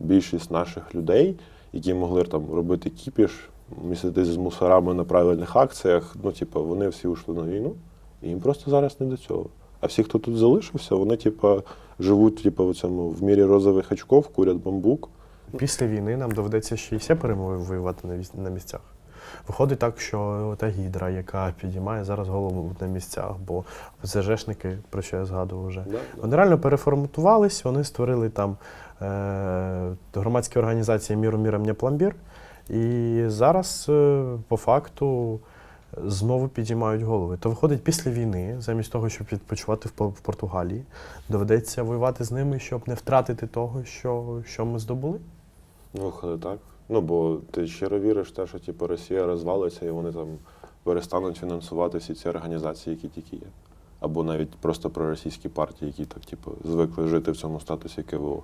більшість наших людей, які могли там робити кіпіш, містити з мусорами на правильних акціях, ну, типу, вони всі ушли на війну, і їм просто зараз не до цього. А всі, хто тут залишився, вони, типу, живуть типу, в цьому в мірі розових очков, курять бамбук. Після війни нам доведеться ще й все воювати на віс- на місцях. Виходить так, що та гідра, яка підіймає зараз голову на місцях, бо ЗЖшники, про що я згадував вже, вони реально переформатувались, вони створили там е, громадські організації Міру міра мені пломбір. І зараз, е, по факту, знову підіймають голови. То виходить, після війни, замість того, щоб відпочивати в, в Португалії, доведеться воювати з ними, щоб не втратити того, що, що ми здобули. Ну, виходить так. Ну, бо ти щиро віриш в те, що типу, Росія розвалиться і вони там перестануть фінансувати всі ці організації, які тільки є. Або навіть просто проросійські партії, які так, типу, звикли жити в цьому статусі КВО.